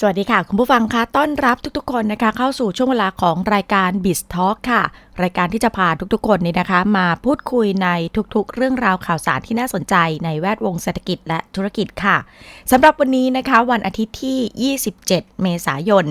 สวัสดีค่ะ คุณผู้ฟังคะต้อนรับทุกๆ คนนะคะ เข้าสู่ช่วงเวลาของรายการ b i z Talk ค่ะ รายการที่จะพาทุกๆ คนนี้นะคะ มาพูดคุยในทุกๆ เรื่องราวข่าวสารที่น่าสนใจในแวดวงเศรษฐกิจและธุรกิจค่ะสำหรับวันนี้นะคะวันอาทิตย์ที่ 27 เมษายน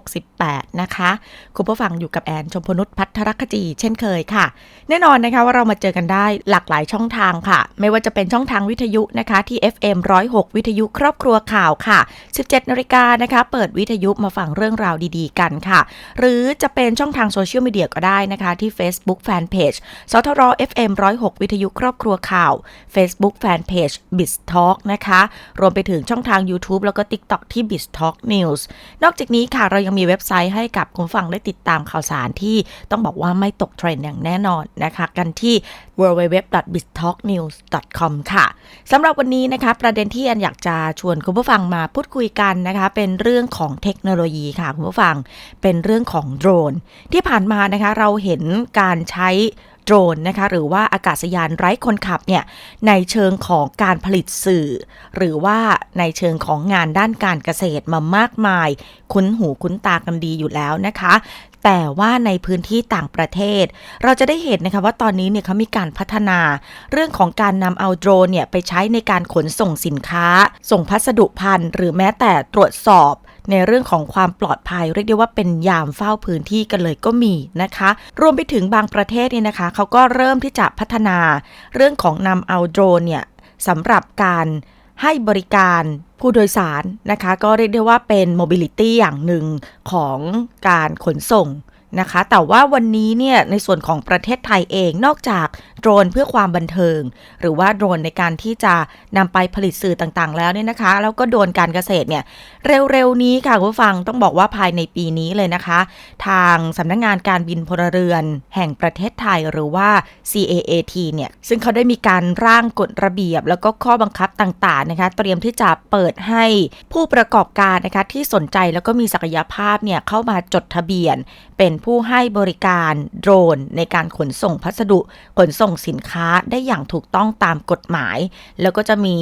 2568 นะคะ คุณผู้ฟังอยู่กับแอนชมพนุษย์พัทรคจี เช่นเคยค่ะ แน่นอนนะคะว่าเรามาเจอกันได้หลากหลายช่องทางค่ะ ไม่ว่าจะเป็นช่องทางวิทยุนะคะที่ FM 106 วิทยุครอบครัวข่าวค่ะ17นาฬิกานะคะ เปิดวิทยุมาฟังเรื่องราวดีๆ กันค่ะ หรือจะเป็นช่องทางโซเชียลมีเดียก็ได้นะคะ ที่ Facebook Fanpage สทร FM 106 วิทยุครอบครัวข่าว Facebook Fanpage b i z Talk นะคะ รวมไปถึงช่องทาง YouTube แล้วก็ TikTok ที่ b i z Talk News นอกจากนี้ค่ะเรายังมีเว็บไซต์ให้กับคุณฟังได้ติดตามข่าวสารที่ต้องบอกว่าไม่ตกเทรนด์อย่างแน่นอนนะคะ กันที่ www.biztalknews.com ค่ะสำหรับวันนี้นะคะ ประเด็นที่อันอยากจะชวนคุณผู้ฟังมาพูดคุยกันนะคะเป็นเรื่องของเทคโนโลยีค่ะคุณผู้ฟังเป็นเรื่องของโดรน ที่ผ่านมานะคะเราเห็นการใช้โดรนนะคะหรือว่าอากาศยานไร้คนขับเนี่ยในเชิงของการผลิตสื่อ หรือว่าในเชิงของงานด้านการเกษตรมามากมาย คุ้นหูคุ้นตากันดีอยู่แล้วนะคะ แต่ว่าในพื้นที่ต่างประเทศ เราจะได้เห็นนะคะว่าตอนนี้เนี่ยเขามีการพัฒนาเรื่องของการนำเอาโดรนเนี่ยไปใช้ในการขนส่งสินค้า ส่งพัสดุพันหรือแม้แต่ตรวจสอบในเรื่องของความปลอดภัย เรียกได้ว่าเป็นยามเฝ้าพื้นที่กันเลยก็มีนะคะ รวมไปถึงบางประเทศเนี่ยนะคะเขาก็เริ่มที่จะพัฒนา เรื่องของนำเอาโดรนเนี่ยสำหรับการ ให้บริการผู้โดยสารนะคะ ก็เรียกได้ว่าเป็นโมบิลิตี้อย่างหนึ่งของการขนส่ง นะคะ แต่ว่าวันนี้เนี่ยในส่วนของประเทศไทยเองนอกจากโดรนเพื่อความบันเทิง หรือว่าโดรนในการที่จะนำไปผลิตสื่อต่างๆ แล้วเนี่ยนะคะ แล้วก็โดรนการเกษตรเนี่ยเร็วๆนี้ค่ะคุณผู้ฟังต้องบอกว่าภายในปีนี้เลยนะคะ ทางสำนักงงานการบินพลเรือน แห่งประเทศไทยหรือว่า CAAT เนี่ยซึ่งเขาได้มีการร่างกฎระเบียบ แล้วก็ข้อบังคับต่างๆนะคะ เตรียมที่จะเปิดให้ผู้ประกอบการนะคะที่สนใจแล้วก็มีศักยภาพเนี่ยเข้ามาจดทะเบียนเป็นผู้ให้บริการโดรนในการขนส่งพัสดุ ขนส่งสินค้าได้อย่างถูกต้องตามกฎหมาย แล้วก็จะมี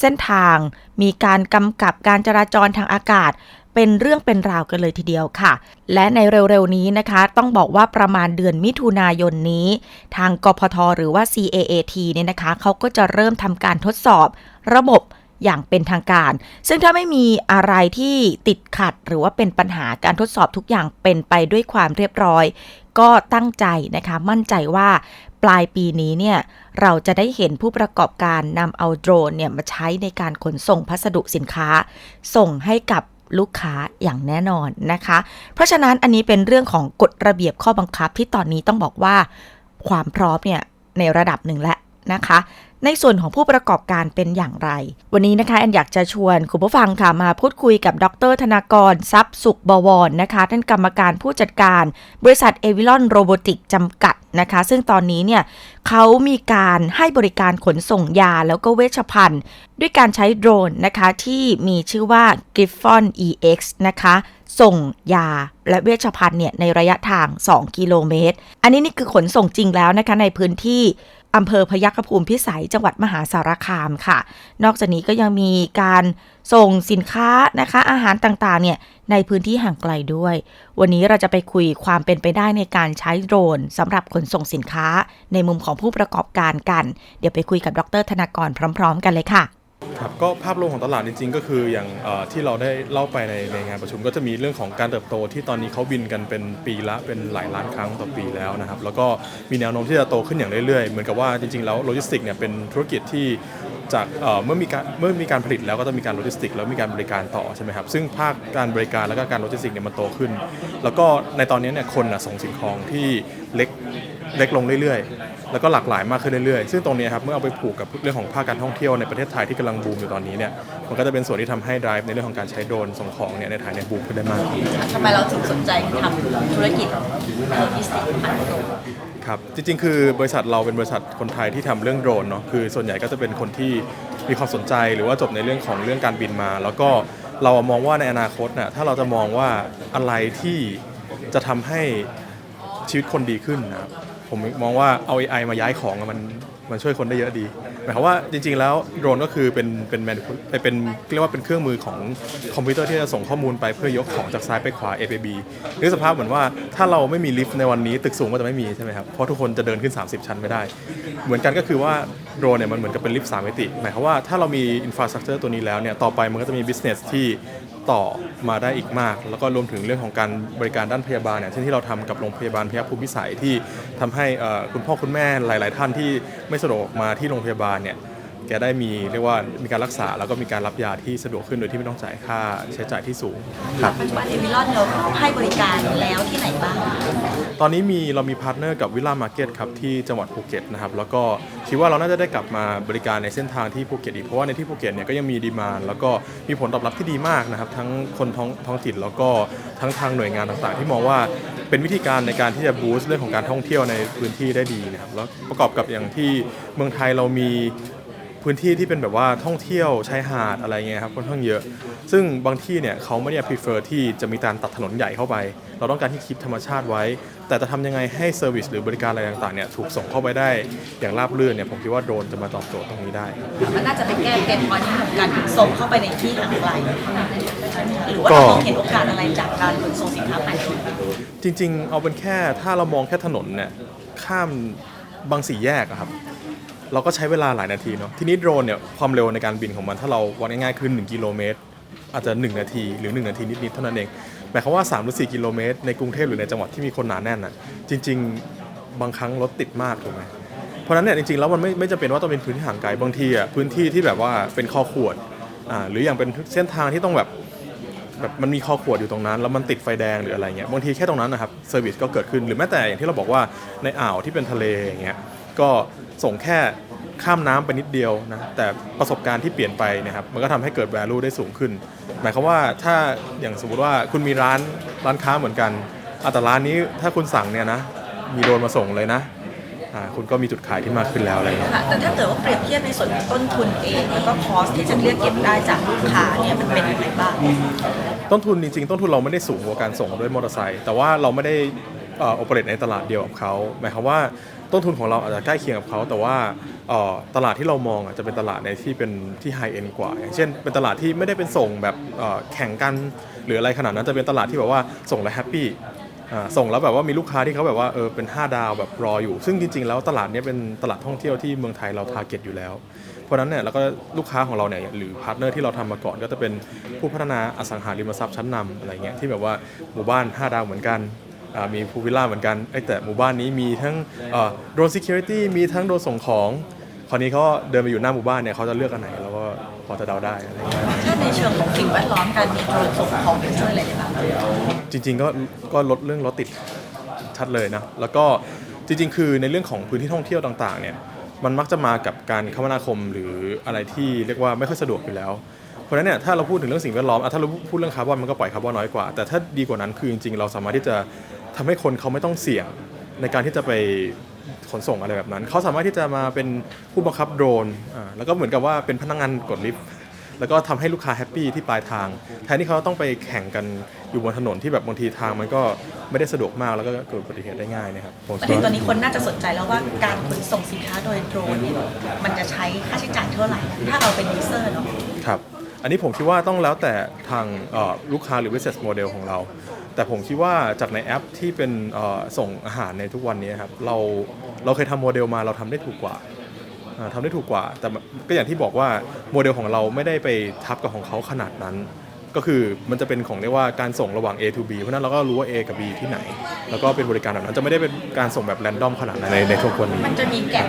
เส้นทาง มีการกำกับการจราจรทางอากาศเป็นเรื่องเป็นราวกันเลยทีเดียวค่ะ และในเร็วๆนี้นะคะ ต้องบอกว่าประมาณเดือนมิถุนายนนี้ ทางกพทหรือว่า CAAT เนี่ยนะคะเขาก็จะเริ่มทำการทดสอบระบบ อย่างเป็นทางการ ซึ่งถ้าไม่มีอะไรที่ติดขัดหรือว่าเป็นปัญหาการทดสอบทุกอย่างเป็นไปด้วยความเรียบร้อย ก็ตั้งใจนะคะมั่นใจว่าปลายปีนี้เนี่ยเราจะได้เห็นผู้ประกอบการนำเอาโดรนเนี่ยมาใช้ในการขนส่งพัสดุสินค้า ส่งให้กับลูกค้าอย่างแน่นอนนะคะ เพราะฉะนั้นอันนี้เป็นเรื่องของกฎระเบียบข้อบังคับที่ตอนนี้ต้องบอกว่าความพร้อมเนี่ยในระดับหนึ่งแล้วนะคะ ในส่วนของผู้ประกอบการเป็นอย่างไร วันนี้นะคะแอนอยากจะชวนคุณผู้ฟังค่ะมาพูดคุยกับดรธนากร ทรัพย์สุขบวรนะคะท่านกรรมการผู้จัดการ บริษัทเอวิลอนโรบอติกจำกัดนะคะ ซึ่งตอนนี้เนี่ยเขามีการให้บริการขนส่งยาแล้วก็เวชภัณฑ์ ด้วยการใช้โดรนนะคะที่มีชื่อว่า Griffon EX นะคะส่งยาและเวชภัณฑ์เนี่ยในระยะทาง 2 กิโลเมตร อันนี้นี่คือขนส่งจริงแล้วนะคะในพื้นที่อำเภอพยัคฆภูมิพิสัยจังหวัดมหาสารคามค่ะ นอกจากนี้ก็ยังมีการส่งสินค้านะคะ อาหารต่างๆเนี่ยในพื้นที่ห่างไกลด้วย วันนี้เราจะไปคุยความเป็นไปได้ในการใช้โดรนสำหรับขนส่งสินค้าในมุมของผู้ประกอบการกัน เดี๋ยวไปคุยกับดรธนากรพร้อม ๆ กันเลยค่ะ ครับก็ภาพรวมของตลาดจริงๆก็คืออย่างที่เราได้เล่าไปในในงานประชุม ก็จะมีเรื่องของการเติบโตที่ตอนนี้เขาบินกันเป็นปีละเป็นหลายล้านครั้งต่อปีแล้วนะครับ แล้วก็มีแนวโน้มที่จะโตขึ้นอย่างเรื่อยๆ เหมือนกับว่าจริงๆแล้วโลจิสติกเนี่ยเป็นธุรกิจที่จากเมื่อมีการเมื่อมีการผลิตแล้วก็ต้องมีการโลจิสติกแล้วมีการบริการต่อใช่ไหมครับซึ่งภาคการบริการแล้วก็การโลจิสติกเนี่ยมันโตขึ้น แล้วก็ในตอนนี้เนี่ยคนน่ะส่งสิ่งของที่เล็กเล็กลงเรื่อยๆ แล้วก็หลากหลายมากขึ้นเรื่อยๆ ซึ่งตรงนี้ครับเมื่อเอาไปผูกกับเรื่องของภาคการท่องเที่ยวในประเทศไทยที่กำลังบูมอยู่ตอนนี้เนี่ยมันก็จะเป็นส่วนที่ทำให้ drive ในเรื่องของการใช้โดรนส่งของเนี่ยในไทยเนี่ยบูมขึ้นได้มากทำไมเราถึงสนใจทำธุรกิจโลจิสติกส์ผ่านโดรนครับจริงๆ คือบริษัทเราเป็นบริษัทคนไทยที่ทำเรื่องโดรนเนาะคือส่วนใหญ่ก็จะเป็นคนที่มีความสนใจหรือว่าจบในเรื่องของเรื่องการบินมา แล้วก็เรามองว่าในอนาคตน่ะถ้าเราจะมองว่าอะไรที่จะทำให้ชีวิตคนดีขึ้นนะครับ ผมมองว่าเอา AI มาย้ายของมันมันช่วยคนได้เยอะดีหมายความว่าจริง ๆ แล้วโดรนก็คือเป็นเป็นแมนเป็นเรียกว่าเป็นเครื่องมือของคอมพิวเตอร์ที่จะส่งข้อมูลไปเพื่อยกของจากซ้ายไปขวา A ไป B นึกสภาพเหมือนว่าถ้าเราไม่มีลิฟต์ในวันนี้ตึกสูงก็จะไม่มีใช่ไหมครับเพราะทุกคนจะเดินขึ้น 30 ชั้นไม่ได้ เหมือนกันก็คือว่าโดรนเนี่ยมันเหมือนกับเป็นลิฟต์สามมิติหมายความว่าถ้าเรามีอินฟราสตรักเจอร์ตัวนี้แล้วเนี่ยต่อไปมันก็จะมีบิสเนสที่ ต่อมาได้อีกมาก แล้วก็รวมถึงเรื่องของการบริการด้านพยาบาลเนี่ยเช่นที่เราทำกับโรงพยาบาลพยาภูมิพิสัยที่ทำให้คุณพ่อคุณแม่หลาย ๆ ท่านที่ไม่สะดวกมาที่โรงพยาบาลเนี่ย แกได้มีเรียกว่ามีการรักษาแล้วก็มีการรับยาที่สะดวกขึ้นโดยที่ไม่ต้องจ่ายค่าใช้จ่ายที่สูงครับ ปัจจุบันเอวิลอนเราให้บริการแล้วที่ไหนบ้างตอนนี้มีเรามีพาร์ทเนอร์กับวิลล่ามาร์เก็ตครับที่จังหวัดภูเก็ตนะครับแล้วก็คิดว่าเราน่าจะได้กลับมาบริการในเส้นทางที่ภูเก็ตอีกเพราะว่าในที่ภูเก็ตเนี่ยก็ยังมีดีมานแล้วก็มีผลตอบรับที่ดีมากนะครับทั้งคนท้องท้องถิ่นแล้วก็ทั้งทางหน่วยงานต่างๆ ที่มองว่าเป็นวิธีการในการที่จะบูสต์เรื่องของการท่องเที่ยวในพื้นที่ได้ดีนะครับแล้วประกอบกับอย่างที่เมืองไทยเรามี พื้นที่ที่เป็นแบบว่าท่องเที่ยวชายหาดอะไรเงี้ยครับค่อนข้างเยอะ ซึ่งบางที่เนี่ยเขาไม่ได้ prefer ที่จะมีการตัดถนนใหญ่เข้าไป เราต้องการที่คีปธรรมชาติไว้ แต่จะทำยังไงให้เซอร์วิสหรือบริการอะไรต่างๆเนี่ยถูกส่งเข้าไปได้อย่างราบรื่นเนี่ยผมคิดว่าโดรนจะมาตอบโจทย์ตรงนี้ได้ มันน่าจะไปแก้เกณฑ์พอยที่ของการขนส่งเข้าไปในที่ห่างไกลหรือว่าก็เรามองเห็นโอกาสอะไรจากการขนส่งสินค้าผ่านจริง ๆ เอาเป็นแค่ถ้าเรามองแค่ถนนเนี่ยข้ามบางสี่แยกอะครับ เราก็ใช้เวลาหลายนาทีเนาะทีนี้โดรนเนี่ยความเร็วในการบินของมันถ้าเราวัดง่ายๆคือ1กิโลเมตรอาจจะ 1 นาทีหรือ 1 นาทีนิดๆเท่านั้นเองหมายความว่า3หรือ4กิโลเมตรในกรุงเทพหรือในจังหวัดที่มีคนหนาแน่นอะจริง ๆ บางครั้งรถติดมากถูกไหมเพราะนั้นเนี่ยจริงๆแล้วมันไม่ไม่จำเป็นว่าต้องเป็นพื้นที่ห่างไกลบางทีอะพื้นที่ที่แบบว่าเป็นคอขวดอ่าหรืออย่างเป็นเส้นทางที่ต้องแบบแบบมันมีคอขวดอยู่ตรงนั้น แล้วมันติดไฟแดงหรืออะไรเงี้ยบางทีแค่ตรงนั้นนะครับเซอร์วิสก็เกิดขึ้นหรือแม้แต่อย่างที่เราบอกว่าในอ่าวที่เป็นทะเลอย่างเงี้ย ก็ส่งแค่ข้ามน้ำไปนิดเดียวนะแต่ประสบการณ์ที่เปลี่ยนไปเนะครับมันก็ทำให้เกิด value ได้สูงขึ้น หมายความว่าถ้าอย่างสมมุติว่าคุณมีร้านร้านค้าเหมือนกันอะแต่ร้านนี้ถ้าคุณสั่งเนี่ยนะมีโดรนมาส่งเลยนะอ่าคุณก็มีจุดขายที่มากขึ้นแล้วอะไรเงี้ยค่ะแต่ถ้าเกิดว่าเปรียบเทียบในส่วนของต้นทุนเอง แล้วก็คอสที่จะเรียกเก็บได้จากลูกค้าเนี่ยมันเป็นยังไงบ้าง ต้นทุนจริงๆ ต้นทุนเราไม่ได้สูงกว่าการส่งด้วยมอเตอร์ไซค์แต่ว่าเราไม่ได้เอ่อโอเปเรตในตลาดเดียวกับเขาหมายความว่า ต้นทุนของเราอาจจะใกล้เคียงกับเขา แต่ว่าตลาดที่เรามองอจะเป็นตลาดในที่เป็นที่ไฮเอ็นกว่า อย่างเช่น เป็นตลาดที่ไม่ได้เป็นส่งแบบแข่งกันหรืออะไรขนาดนั้น จะเป็นตลาดที่แบบว่าส่งแล้วแฮปปี้ส่งแล้วแบบว่ามีลูกค้าที่เขาแบบว่าเออเป็น 5 ดาวแบบรออยู่ ซึ่งจริงๆ แล้วตลาดนี้เป็นตลาดท่องเที่ยวที่เมืองไทยเราทาร์เก็ตอยู่แล้ว เพราะนั้นเนี่ยแล้วก็ลูกค้าของเราเนี่ยหรือพาร์ทเนอร์ที่เราทำมาก่อน ก็จะเป็นผู้พัฒนาอสังหาริมทรัพย์ชั้นนำอะไรเงี้ยที่แบบว่าหมู่บ้าน 5 ดาวเหมือนกัน มีพูวิลล่าเหมือนกันเอ้ยแต่หมู่บ้านนี้มีทั้งโดรนซิเคียวริตี้มีทั้งโดรนส่งของคราวนี้เขาเดินไปอยู่หน้าหมู่บ้านเนี่ยเขาจะเลือกอันไหนเราก็พอจะเดาได้อะไรเงี้ยถ้าในเชิงของสิ่งแวดล้อมการมีโดรนส่งของเป็นช่วยอะไรได้บ้างจริง ๆ ก็ก็ลดเรื่องรถติดชัดเลยนะแล้วก็จริง ๆ คือในเรื่องของพื้นที่ท่องเที่ยวต่างๆเนี่ยมันมักจะมากับการคมนาคมหรืออะไรที่เรียกว่าไม่ค่อยสะดวกอยู่แล้ว เพราะฉะนั้นเนี่ยถ้าเราพูดถึงเรื่องสิ่งแวดล้อมอะถ้าเราพูดเรื่องคาร์บอนมันก็ปล่อยคาร์บอนน้อยกว่า แต่ถ้าดีกว่านั้นคือจริงๆ เราสามารถที่จะ ทำให้คนเขาไม่ต้องเสี่ยงในการที่จะไปขนส่งอะไรแบบนั้น เขาสามารถที่จะมาเป็นผู้บังคับโดรนอ่าแล้วก็เหมือนกับว่าเป็นพนักงานกดลิฟต์แล้วก็ทำให้ลูกค้าแฮปปี้ที่ปลายทาง แทนที่เขาต้องไปแข่งกันอยู่บนถนนที่แบบบางทีทางมันก็ไม่ได้สะดวกมากแล้วก็เกิดอุบัติเหตุได้ง่ายนะครับผมประเด็นตอนนี้คนน่าจะสนใจแล้วว่าการขนส่งสินค้าโดยโดรนเนี่ยมันจะใช้ค่าใช้จ่ายเท่าไหร่ ถ้าเราเป็นยูเซอร์เนาะครับ อันนี้ผมคิดว่าต้องแล้วแต่ทางเอ่อลูกค้าหรือ business model ของเรา แต่ผมคิดว่าจากในแอปที่เป็นส่งอาหารในทุกวันนี้ครับเราเราเคยทำโมเดลมาเราทำได้ถูกกว่าทำได้ถูกกว่า แต่ก็อย่างที่บอกว่าโมเดลของเราไม่ได้ไปทับกับของเขาขนาดนั้น ก็คือมันจะเป็นของเรียกว่าการส่งระหว่าง A to B เพราะนั้นเราก็รู้ว่า A กับ B ที่ไหน แล้วก็เป็นบริการแบบนั้นจะไม่ได้เป็นการส่งแบบแรนดอมขนาดนั้นในในทุกวันนี้มันจะมีแกล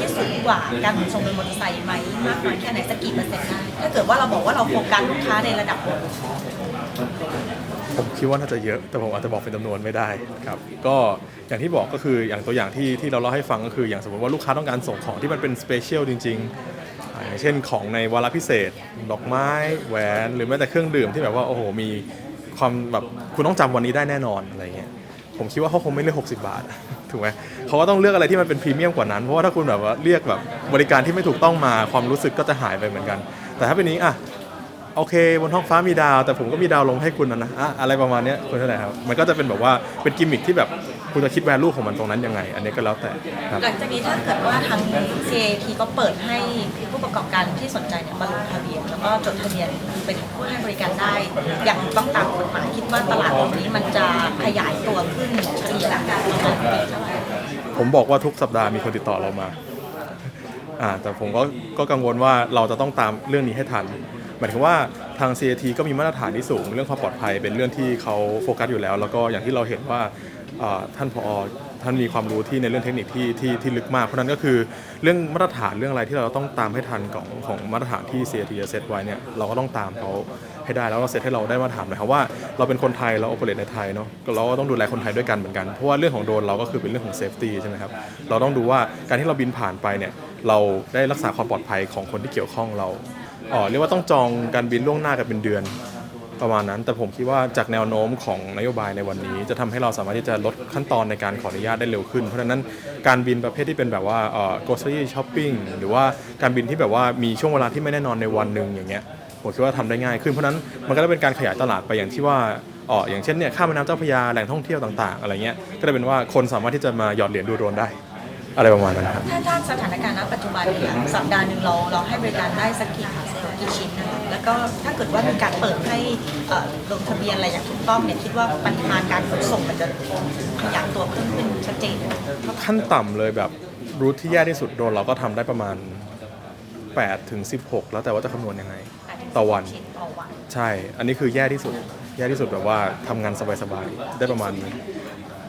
ที่สูงกว่าการขนส่งโดยมอเตอร์ไซค์ไหมมากน้อยแค่ไหนสักกี่เปอร์เซ็นต์ได้ถ้าเกิดว่าเราบอกว่าเราโฟกัสลูกค้าในระดับ ผมคิดว่าน่าจะเยอะ แต่ผมอาจจะบอกเป็นจำนวนไม่ได้ครับก็อย่างที่บอกก็คืออย่างตัวอย่างที่ที่เราเล่าให้ฟังก็คือ อย่างสมมติว่าลูกค้าต้องการส่งของที่มันเป็นสเปเชียลจริงๆอ่าอย่างเช่นของในวาระพิเศษ ดอกไม้แหวนหรือแม้แต่เครื่องดื่มที่แบบว่าโอ้โหมีความแบบคุณต้องจำวันนี้ได้แน่นอนอะไรเงี้ยผมคิดว่าเขาคงไม่เลือก 60 บาท ถูกไหมเขาก็ต้องเลือกอะไรที่มันเป็นพรีเมียมกว่านั้น เพราะว่าถ้าคุณแบบว่าเรียกแบบบริการที่ไม่ถูกต้องมาความรู้สึกก็จะหายไปเหมือนกัน แต่ถ้าเป็นนี้อะ โอเค บนท้องฟ้ามีดาว แต่ผมก็มีดาวลงให้คุณนะนะอะอะไรประมาณเนี้ยคุณเท่าไหร่ครับ มันก็จะเป็นแบบว่าเป็นกิมมิคที่แบบคุณจะคิดแวลูของมันตรงนั้นยังไง อันนี้ก็แล้วแต่ครับหลังจากนี้ถ้าเกิดว่าทาง CAT ก็เปิดให้ผู้ประกอบการที่สนใจเนี่ยมาลงทะเบียน แล้วก็จดทะเบียนเป็นผู้ให้บริการได้ อย่างถูกต้องตามกฎหมายคิดว่าตลาดตรงนี้มันจะขยายตัวขึ้นเฉลี่ยการประมาณปีเท่าไหร่ผมบอกว่าทุกสัปดาห์มีคนติดต่อเรามาอ่าแต่ผมก็ก็กังวลว่าเราจะต้องตามเรื่องนี้ให้ทัน หมายถึงว่าทาง CAT ก็มีมาตรฐานที่สูง เรื่องความปลอดภัยเป็นเรื่องที่เขาโฟกัสอยู่แล้ว แล้วก็อย่างที่เราเห็นว่าท่านผอท่านมีความรู้ที่ในเรื่องเทคนิคที่ที่ที่ลึกมาก เพราะนั้นก็คือเรื่องมาตรฐานเรื่องอะไรที่เราต้องตามให้ทันของของมาตรฐานที่ CAT จะเซตไว้เนี่ยเราก็ต้องตามเขาให้ได้แล้วเราเซตให้เราได้มาตรฐานหมายความว่าเราเป็นคนไทยเราโอเปเรตในไทยเนาะเราก็ต้องดูแลคนไทยด้วยกันเหมือนกันเพราะว่าเรื่องของโดรนเราก็คือเป็นเรื่องของเซฟตี้ใช่ไหมครับเราต้องดูว่าการที่เราบินผ่านไปเนี่ยเราได้รักษาความปลอดภัยของคนที่เกี่ยวข้องเรา อ๋อเรียกว่าต้องจองการบินล่วงหน้ากันเป็นเดือนประมาณนั้น แต่ผมคิดว่าจากแนวโน้มของนโยบายในวันนี้ จะทำให้เราสามารถที่จะลดขั้นตอนในการขออนุญาตได้เร็วขึ้น เพราะฉะนั้นการบินประเภทที่เป็นแบบว่าเอ่อ grocery shopping หรือว่าการบินที่แบบว่ามีช่วงเวลาที่ไม่แน่นอนในวันหนึ่งอย่างเงี้ยผมคิดว่าทำได้ง่ายขึ้น เพราะฉะนั้นมันก็ได้เป็นการขยายตลาดไปอย่างที่ว่าอ๋ออย่างเช่นเนี่ยข้ามแม่น้ำเจ้าพระยาแหล่งท่องเที่ยวต่าง ๆ อะไรเงี้ยก็ได้เป็นว่าคนสามารถที่จะมาหยอดเหรียญดูโดรนได้ อะไรประมาณนั้นครับ ถ้าถ้าสถานการณ์ณปัจจุบันเนี่ยสัปดาห์หนึ่งเราเราให้บริการได้สักกี่กี่ชิ้นนะคะแล้วก็ถ้าเกิดว่ามีการเปิดให้เอ่อลงทะเบียนอะไรอย่างถูกต้องเนี่ยคิดว่าปริมาณการขนส่งมันจะขยายตัวเพิ่มขึ้นชัดเจนไหมถ้าขั้นต่ำเลยแบบรูทที่แย่ที่สุดโดนเราก็ทำได้ประมาณ8ถึง16 แล้วแต่ว่าจะคำนวณยังไง ต่อวัน ชิ้นต่อวันใช่ อันนี้คือแย่ที่สุด แย่ที่สุดแบบว่าทำงานสบายๆ ได้ประมาณนี้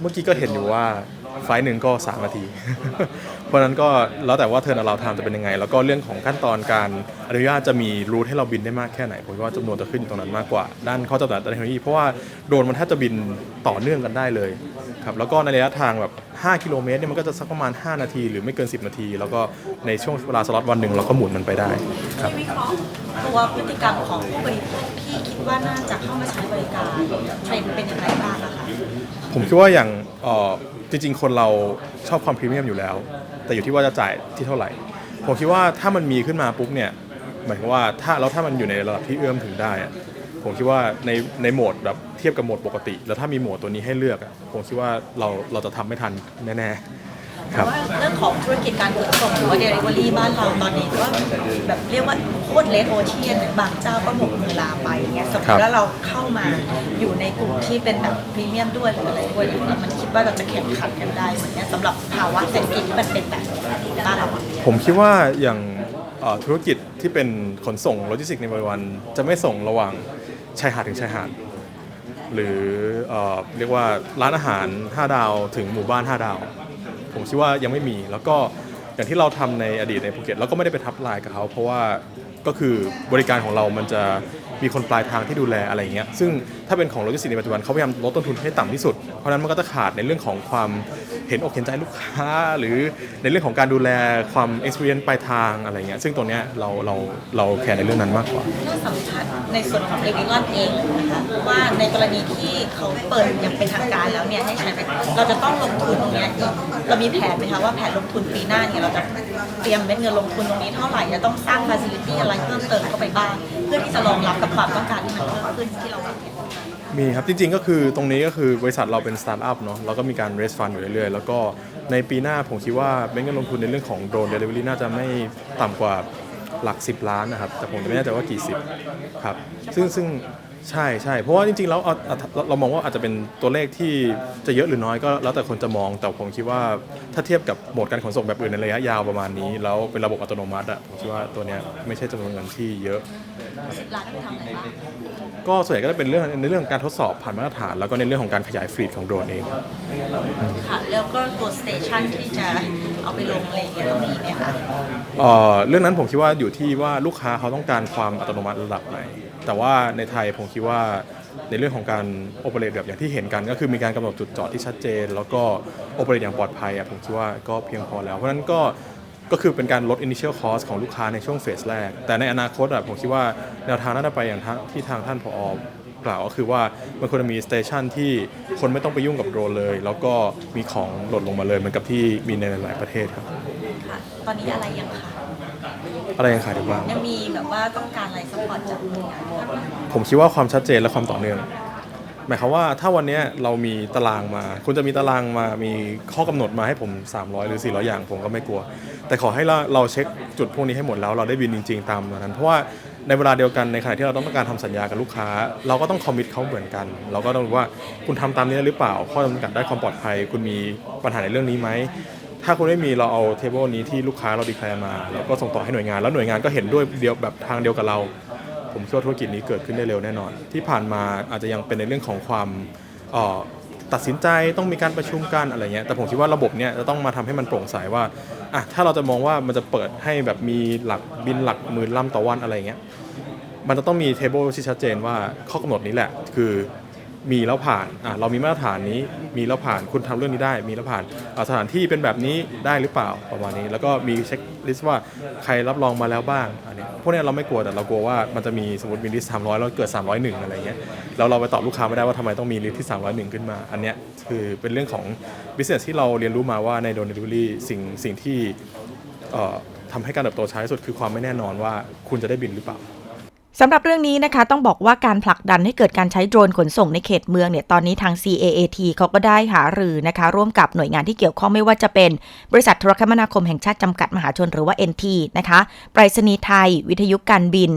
เมื่อกี้ก็เห็นอยู่ว่า ไฟล์หนึ่งก็ 3 นาที เพราะฉะนั้นก็แล้วแต่ว่าเทอร์นเราทำจะเป็นยังไง แล้วก็เรื่องของขั้นตอนการอนุญาตจะมีรูทให้เราบินได้มากแค่ไหนผมว่าจำนวนจะขึ้นอยู่ตรงนั้นมากกว่า ด้านข้อจำกัดด้านเทคโนโลยีเพราะว่าโดรนมันแทบจะบินต่อเนื่องกันได้เลยครับแล้วก็ในระยะทางแบบ 5 กิโลเมตรเนี่ยมันก็จะสักประมาณ 5 นาที หรือไม่เกิน 10 นาที แล้วก็ในช่วงเวลาสล็อตวันหนึ่งเราก็หมุนมันไปได้ครับที่วิเคราะห์ตัวพฤติกรรมของผู้บริโภคที่คิดว่าน่าจะเข้ามาใช้บริการเทรนด์เป็นอย่างไรบ้างอะคะผมคิดว่าอย่างเอ่อ จริง ๆ คนเราชอบความพรีเมียมอยู่แล้ว แต่อยู่ที่ว่าจะจ่ายที่เท่าไหร่ ผมคิดว่าถ้ามันมีขึ้นมาปุ๊บเนี่ยหมายความว่าถ้าแล้วถ้ามันอยู่ในระดับที่เอื้อมถึงได้อะผมคิดว่าในในโหมดแบบเทียบกับโหมดปกติ แล้วถ้ามีโหมดตัวนี้ให้เลือกอะผมคิดว่าเราเราจะทำไม่ทันแน่ๆ แต่รับว่าเรื่องของธุรกิจการขนส่งหรือว่าเดลิเวอรี่บ้านเราตอนนี้ก็แบบเรียกว่าโคตรเลดโอเชียนบางเจ้าก็หมดมือลาไปอย่างเงี้ยสมมครับติว่าเราเข้ามาอยู่ในกลุ่มที่เป็นแบบพรีเมียมด้วยหรืออะไรด้วยอย่างเงี้ยมันคิดว่าเราจะแข่งขันกันได้เหมือนเนี้ยสำหรับภาวะเศรษฐกิจที่มันเป็นแบบบ้านเราอะผมคิดว่าอย่างเอ่อธุรกิจที่เป็นขนส่งโลจิสติกส์ในปัจจุบันจะไม่ส่งระหว่างชายหาดถึงชายหาดหรือเอ่อเรียกว่าร้านอาหาร 5 ดาวถึงหมู่บ้าน 5 ดาว ผมคิดว่ายังไม่มี แล้วก็อย่างที่เราทำในอดีตในภูเก็ตเราก็ไม่ได้ไปทับลายกับเขาเพราะว่าก็คือบริการของเรามันจะมีคนปลายทางที่ดูแลอะไรอย่างเงี้ยซึ่ง ถ้าเป็นของโลจิสติกส์ในปัจจุบันเขาพยายามลดต้นทุนให้ต่ำที่สุด เพราะนั้นมันก็จะขาดในเรื่องของความเห็นอกเห็นใจลูกค้า หรือในเรื่องของการดูแลความ experience ปลายทางอะไรเงี้ยซึ่งตัวเนี้ยเราเราเราแคร์ในเรื่องนั้นมากกว่าถ้าสัมผัสในส่วนของเอวิลอนเองนะคะว่าในกรณีที่เขาเปิดอย่างเป็นทางการแล้วเนี่ยให้ใช้ไปเราจะต้องลงทุนตรงเนี้ยอีกเรามีแผนไหมคะว่าแผนลงทุนปีหน้าเนี่ยเราจะเตรียมเม็ดเงินลงทุนตรงนี้เท่าไหร่จะต้องสร้างฟ a ซิลิตี้อะไรเพิ่มเติมเข้าไปบ้าง เพื่อที่จะรองรับกับความต้องการที่มันเพิ่มขึ้นที่เราเห็น มีครับ จริงๆ ก็คือตรงนี้ก็คือบริษัทเราเป็นสตาร์ทอัพเนาะเราก็มีการ raise fund อยู่เรื่อยๆ แล้วก็ในปีหน้าผมคิดว่าเม็ดเงินลงทุนในเรื่องของโดรนเดลิเวอรี่น่าจะไม่ต่ำกว่าหลัก 10 ล้านนะครับ แต่ผมไม่แน่ใจว่ากี่สิบครับ ซึ่งซึ่งใช่ใช่เพราะว่าจริงๆ แล้วเอาเอาเราเรามองว่าอาจจะเป็นตัวเลขที่จะเยอะหรือน้อยก็แล้วแต่คนจะมอง แต่ผมคิดว่าถ้าเทียบกับโหมดการขนส่งแบบอื่นในระยะยาวประมาณนี้ แล้วเป็นระบบอัตโนมัติอะผมคิดว่าตัวเนี้ยไม่ใช่จำนวนเงินที่เยอะ ร้านไปทำอะไรบ้างก็ส่วนใหญ่ก็จะเป็นเรื่องในเรื่องของการทดสอบผ่านมาตรฐาน แล้วก็ในเรื่องของการขยายฟลีดของโดรนเอง ค่ะ แล้วก็ตัวสเตชันที่จะเอาไปลงอะไรอย่างเงี้ยต้องมีไหมคะเอ่อเรื่องนั้นผมคิดว่าอยู่ที่ว่าลูกค้าเขาต้องการความอัตโนมัติระดับไหน แต่ว่าในไทยผมคิดว่าในเรื่องของการโอเปเรตแบบอย่างที่เห็นกัน ก็คือมีการกำหนดจุดจอดที่ชัดเจน แล้วก็โอเปเรตอย่างปลอดภัยอะผมคิดว่าก็เพียงพอแล้ว เพราะฉะนั้นก็ ก็คือเป็นการลด initial cost ของลูกค้าในช่วงเฟสแรก แต่ในอนาคตอะผมคิดว่าแนวทางน่าจะไปอย่างที่ทางท่านผอกล่าวก็คือว่ามันควรจะมีสเตชันที่คนไม่ต้องไปยุ่งกับโดรนเลย แล้วก็มีของหล่นลงมาเลยเหมือนกับที่มีในหลายๆประเทศครับ ค่ะ ตอนนี้อะไรยังคะอะไรยังขาดอีกบ้างยังมีแบบว่าต้องการอะไรซัพพอร์ตจากหน่วยงานภาครัฐผมคิดว่าความชัดเจนและความต่อเนื่อง หมายความว่าถ้าวันนี้เรามีตารางมา คุณจะมีตารางมามีข้อกำหนดมาให้ผม 300 หรือ 400 อย่างผมก็ไม่กลัว แต่ขอให้เราเราเช็คจุดพวกนี้ให้หมดแล้วเราได้บินจริง ๆ ตามนั้น เพราะว่าในเวลาเดียวกันในขณะที่เราต้องการทำสัญญากับลูกค้า เราก็ต้องคอมมิตเขาเหมือนกัน เราก็ต้องรู้ว่าคุณทำตามนี้หรือเปล่า ข้อจำกัดได้ความปลอดภัย คุณมีปัญหาในเรื่องนี้ไหมถ้าคุณไม่มีเราเอาเทเบิลนี้ที่ลูกค้าเราดีแคลร์มาเราก็ส่งต่อให้หน่วยงาน แล้วหน่วยงานก็เห็นด้วยเดียวแบบทางเดียวกับเรา ผมคิดว่าธุรกิจนี้เกิดขึ้นได้เร็วแน่นอน ที่ผ่านมาอาจจะยังเป็นในเรื่องของความตัดสินใจต้องมีการประชุมกันอะไรเงี้ยแต่ผมคิดว่าระบบเนี้ยจะต้องมาทำให้มันโปร่งใสว่าอะถ้าเราจะมองว่ามันจะเปิดให้แบบมีหลักบินหลักหมื่นลำต่อวันอะไรเงี้ยมันจะต้องมีเทเบิลที่ชัดเจนว่าข้อกำหนดนี้แหละ คือ มีแล้วผ่านอะเรามีมาตรฐานนี้มีแล้วผ่านคุณทำเรื่องนี้ได้ มีแล้วผ่านสถานที่เป็นแบบนี้ได้หรือเปล่าประมาณนี้ แล้วก็มีเช็คลิสต์ว่าใครรับรองมาแล้วบ้างอันนี้พวกนี้เราไม่กลัวแต่เรากลัวว่ามันจะมีสมมติมีลิสต์สามร้อยแล้วเกิด 301 อะไรเงี้ยแล้วเราไปตอบลูกค้าไม่ได้ว่าทำไมต้องมีลิสต์ที่ 301 ขึ้นมา อันเนี้ยคือเป็นเรื่องของ business ที่เราเรียนรู้มาว่าในโดนเดลิเวอรี่สิ่งสิ่งที่ทำให้การเติบโตช้าที่สุดคือความไม่แน่นอนว่าคุณจะได้บินหรือเปล่า สำหรับเรื่องนี้นะคะต้องบอกว่าการผลักดันให้เกิดการใช้โดรนขนส่งในเขตเมืองเนี่ยตอนนี้ทาง CAAT เขาก็ได้หารือนะคะ ร่วมกับหน่วยงานที่เกี่ยวข้องไม่ว่าจะเป็นบริษัทโทรคมนาคมแห่งชาติจำกัดมหาชนหรือว่า NT นะคะไปรษณีย์ไทย วิทยุการบิน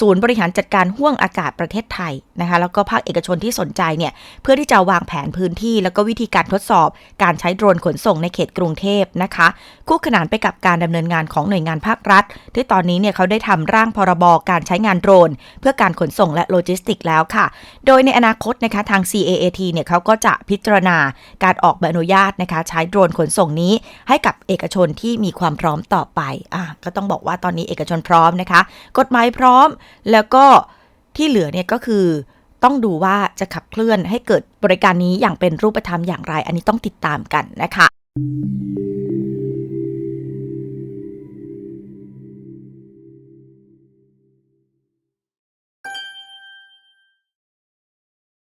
ศูนย์บริหารจัดการห่วงอากาศประเทศไทยนะคะแล้วก็ภาคเอกชนที่สนใจเนี่ยเพื่อที่จะวางแผนพื้นที่แล้วก็วิธีการทดสอบการใช้โดรนขนส่งในเขตกรุงเทพนะคะ คู่ขนานไปกับการดำเนินงานของหน่วยงานภาครัฐ ที่ตอนนี้เนี่ยเขาได้ทำร่างพรบการใช้งานโดรน เพื่อการขนส่งและโลจิสติกแล้วค่ะ โดยในอนาคตนะคะทาง CAAT เนี่ยเขาก็จะพิจารณาการออกใบอนุญาตนะคะ ใช้โดรนขนส่งนี้ ให้กับเอกชนที่มีความพร้อมต่อไปอะก็ต้องบอกว่าตอนนี้เอกชนพร้อมนะคะ กฎหมายพร้อมแล้วก็ที่เหลือเนี่ยก็คือต้องดูว่าจะขับเคลื่อนให้เกิดบริการนี้อย่างเป็นรูปธรรมอย่างไร อันนี้ต้องติดตามกันนะคะ